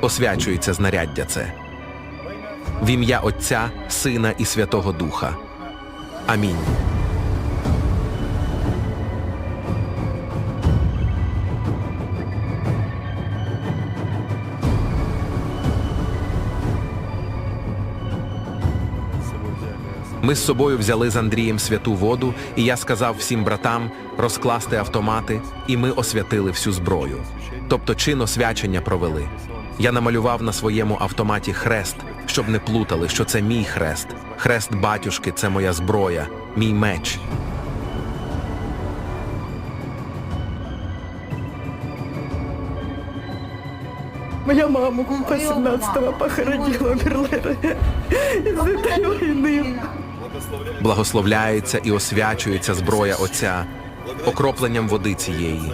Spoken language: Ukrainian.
Освячується знаряддя це. В ім'я Отця, Сина і Святого Духа. Амінь. Ми з собою взяли з Андрієм святу воду, і я сказав всім братам розкласти автомати, і ми освятили всю зброю. Тобто чин освячення провели. Я намалював на своєму автоматі хрест, щоб не плутали, що це мій хрест. Хрест батюшки це моя зброя, мій меч. Моя мама 18-го похоронила Берлера из этой войны. Благословляється і освячується зброя Отця окропленням води цієї.